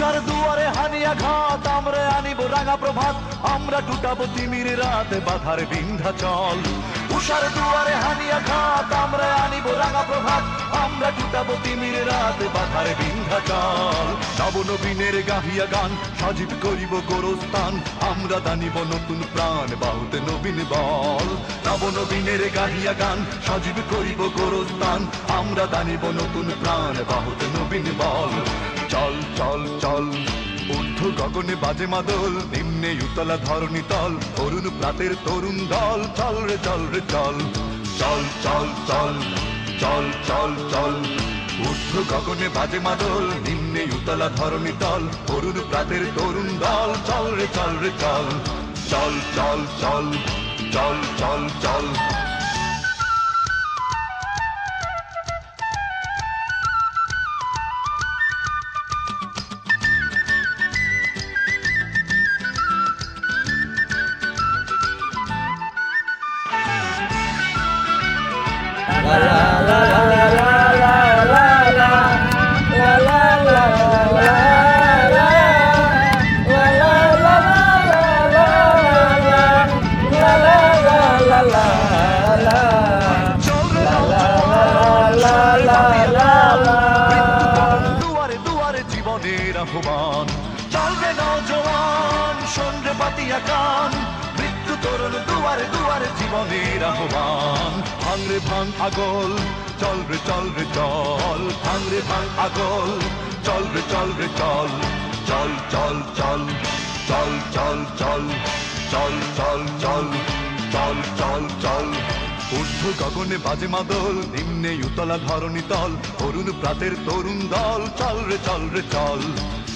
উষার দুয়ারে হানিয়া ঘাত, আমরা আনিব রাঙা প্রভাত। আমরা টুটাবো তিমির রাত বাধার বিন্ধা চল। উষার দুয়ারে হানিয়া ঘাত, আমরা আনিব রাঙা প্রভাত। আমরা টুটাবো তিমির রাত বাধার বিন্ধা চল। নব নবীনের গাহিয়া গান, সজীব করিব গোরস্থান। আমরা দানিব নতুন প্রাণ, বাহুতে নবীন বল। নব নবীনের গাহিয়া গান, সজীব করিব গোরস্থান। আমরা দানিব নতুন প্রাণ, বাহুতে নবীন বল। গগনে বাজে মাদল, নিম্নে উতলা ধরণী তল, অরুণ প্রাতের তরুণ দল, চল রে চল রে, চল। চল চল চল চল চল চল। ঊর্ধ্ব গগনে বাজে মাদল, নিম্নে উতলা ধরণী তল, অরুণ প্রাতের তরুণ দল, চল রে চল রে, চল। চল চল চল চল চল চল। জীবনের আহ্বান চলবে নজওয়ান সন্ধ্যে দুয়ারে দুয়ারে জীবনের আহ্বান ভাঙরে ভাঙ আগল চল রে চল রে চল ভাঙ রে ভাঙ আগল চল রে চল রে চল চল চল চল চল চল চল চল চল চল চল চল চল ঊর্ধ্ব গগনে বাজে মাদল নিম্নে উতলা ধরণী তল অরুণ প্রাতের তরুণ দল চল রে চল রে চল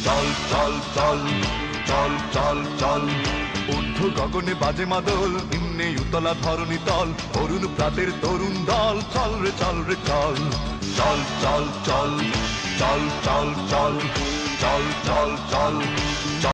চল চল চল চল চল চল ঊর্ধ্ব গগনে বাজে মাদল নিম্নে উতলা ধরণী তল অরুণ প্রাতের তরুণ দল। চল রে চল রে, চল। চল চল চল। চল চল চল। চল চল চল।